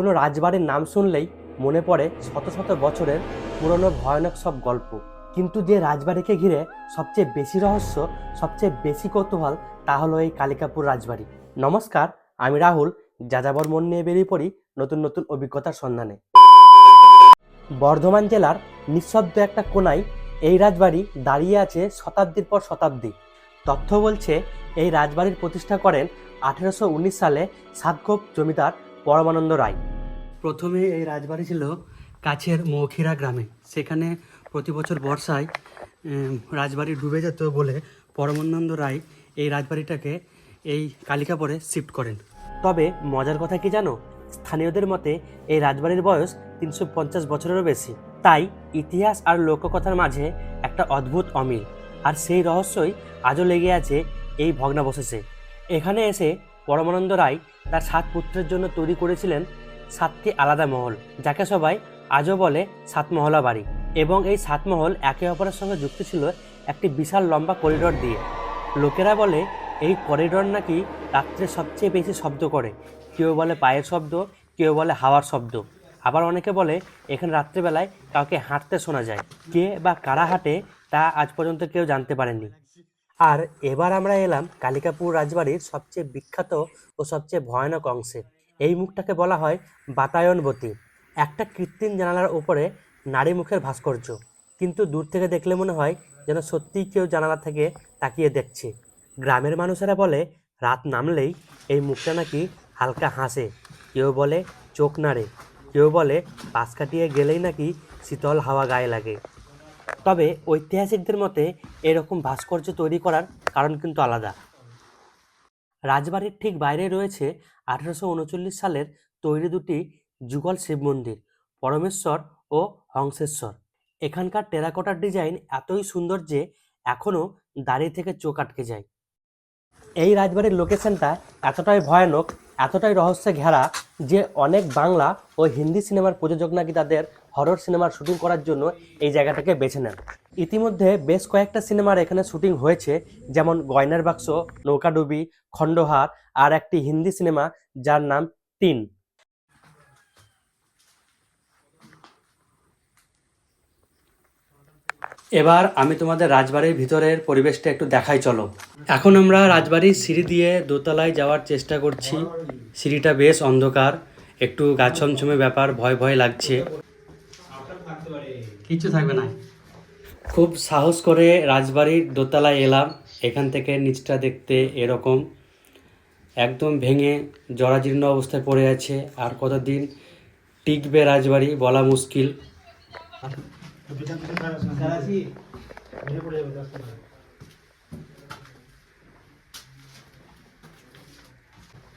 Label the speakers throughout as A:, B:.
A: কোনো রাজবাড়ির নাম শুনলেই মনে পড়ে শত শত বছরের পুরনো ভয়ানক সব গল্প। কিন্তু যে রাজবাড়িকে ঘিরে সবচেয়ে বেশি রহস্য, সবচেয়ে বেশি কৌতূহল, তা হলো এই কালিকাপুর রাজবাড়ি। নমস্কার, আমি রাহুল, যাযাবর মন নিয়ে বেরিয়ে পড়ি নতুন নতুন অভিজ্ঞতার সন্ধানে। বর্ধমান জেলার নিঃশব্দ একটা কোনায় এই রাজবাড়ি দাঁড়িয়ে আছে শতাব্দীর পর শতাব্দী। তথ্য বলছে, এই রাজবাড়ির প্রতিষ্ঠা করেন আঠেরোশো উনিশ সালে সাতগোপ জমিদার পরমানন্দ রায়। প্রথমে এই রাজবাড়ি ছিল কাছের মৌখিরা গ্রামে। সেখানে প্রতি বছর বর্ষায় রাজবাড়ি ডুবে যেত বলে পরমানন্দ রায় এই রাজবাড়িটাকে এই কালিকাপুরে শিফট করেন। তবে মজার কথা কি জানো? স্থানীয়দের মতে এই রাজবাড়ির বয়স তিনশো পঞ্চাশ বছরেরও বেশি। তাই ইতিহাস আর লোককথার মাঝে একটা অদ্ভুত অমিল। আর সেই রহস্যই আজও লেগে আছে এই ভগ্নাবশেষে। এখানে এসে পরমানন্দ রায় তার সাত পুত্রের জন্য তৈরি করেছিলেন সাতটি আলাদা মহল, যাকে সবাই আজও বলে সাতমহলা বাড়ি এবং এই সাতমহল একে অপরের সঙ্গে যুক্ত ছিল একটি বিশাল লম্বা করিডোর দিয়ে। লোকেরা বলে এই করিডোর নাকি রাত্রে সবচেয়ে বেশি শব্দ করে। কেউ বলে পায়ের শব্দ, কেউ বলে হাওয়ার শব্দ। আবার অনেকে বলে এখানে রাত্রেবেলায় কাউকে হাঁটতে শোনা যায়। কে বা কারা হাঁটে তা আজ পর্যন্ত কেউ জানতে পারেনি আর এবার আমরা এলাম কালিকাপুর রাজবাড়ির সবচেয়ে বিখ্যাত ও সবচেয়ে ভয়ানক অংশে। এই মুখটাকে বলা হয় বাতায়নবতী, একটা কৃত্রিম জানালার উপরে নারী মুখের ভাস্কর্য। কিন্তু দূর থেকে দেখলে মনে হয় যেন সত্যিই কেউ জানালা থেকে তাকিয়ে দেখছে। গ্রামের মানুষেরা বলে, রাত নামলেই এই মুখটা নাকি হালকা হাসে। কেউ বলে, চোখ নাড়ে। কেউ বলে, পাশ কাটিয়ে গেলেই নাকি শীতল হাওয়া গায়ে লাগে। তবে ঐতিহাসিকদের মতে এরকম ভাস্কর্য তৈরি করার কারণ কিন্তু আলাদা। রাজবাড়ির ঠিক বাইরে রয়েছে আঠারোশো উনচল্লিশ সালের তৈরি দুটি যুগল শিব মন্দির, পরমেশ্বর ও হংসেশ্বর। এখানকার টেরাকোটার ডিজাইন এতই সুন্দর যে এখনও দাঁড়িয়ে থেকে চোখ আটকে যায়। এই রাজবাড়ির লোকেশনটা এতটাই ভয়ানক, এতটাই রহস্যে ঘেরা যে অনেক বাংলা ও হিন্দি সিনেমার প্রযোজক নাকি তাদের হরর সিনেমার শুটিং করার জন্য এই জায়গাটাকে বেছে নেন। ইতিমধ্যে বেশ কয়েকটা সিনেমার এখানে শুটিং হয়েছে, যেমন গয়নার বাক্স নৌকাডুবি খণ্ডহার আর একটি হিন্দি সিনেমা যার নাম তিন। এবার আমি তোমাদের রাজবাড়ির ভিতরের পরিবেশটা একটু দেখাই, চলো। এখন আমরা রাজবাড়ির সিঁড়ি দিয়ে দোতলায় যাওয়ার চেষ্টা করছি। সিঁড়িটা বেশ অন্ধকার, একটু গা ছমছমে ব্যাপার, ভয় ভয় লাগছে। কিছু থাকবে না। খুব সাহস করে রাজবাড়ির দোতলায় এলাম। এখান থেকে নিচটা দেখতে এরকম। একদম ভেঙে জরাজীর্ণ অবস্থায় পড়ে আছে। আর কতদিন টিকবে রাজবাড়ি বলা মুশকিল।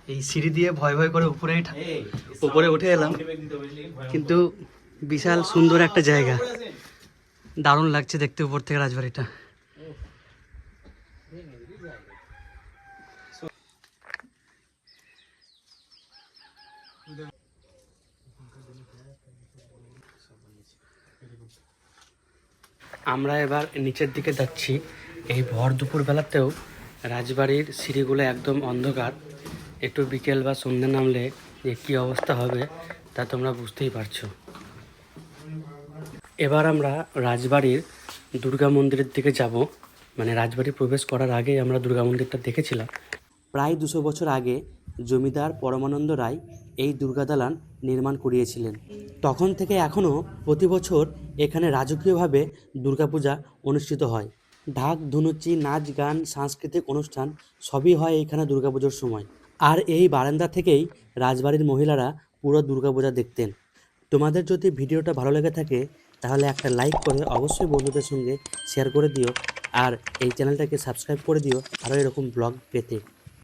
A: এই সিঁড়ি দিয়ে ভয় ভয় করে উপরে উপরে উঠে এলাম। কিন্তু বিশাল সুন্দর একটা জায়গা। দারুণ লাগছে দেখতে উপর থেকে রাজবাড়িটা। আমরা এবার নিচের দিকে যাচ্ছি। এই ভর দুপুর বেলাতেও রাজবাড়ির সিঁড়িগুলো একদম অন্ধকার। একটু বিকেল বা সন্ধ্যে নামলে যে কী অবস্থা হবে তা তোমরা বুঝতেই পারছ। এবার আমরা রাজবাড়ির দুর্গা মন্দিরের দিকে যাব। মানে রাজবাড়ি প্রবেশ করার আগে আমরা দুর্গা মন্দিরটা দেখেছিলাম। প্রায় দুশো বছর আগে জমিদার পরমানন্দ রায় এই দুর্গা দালান নির্মাণ করিয়েছিলেন। তখন থেকে এখনও প্রতি বছর এখানে রাজকীয়ভাবে দুর্গাপূজা অনুষ্ঠিত হয়। ঢাক, ধুনুচি, নাচ, গান, সাংস্কৃতিক অনুষ্ঠান সবই হয় এইখানে দুর্গাপুজোর সময়। আর এই বারান্দা থেকেই রাজবাড়ির মহিলারা পুরো দুর্গাপূজা দেখতেন। তোমাদের যদি ভিডিওটা ভালো লেগে থাকে তাহলে একটা লাইক করে অবশ্যই বন্ধুদের সঙ্গে শেয়ার করে দিও। আর এই চ্যানেলটাকে সাবস্ক্রাইব করে দিও। আরও এরকম ব্লগ পেতে।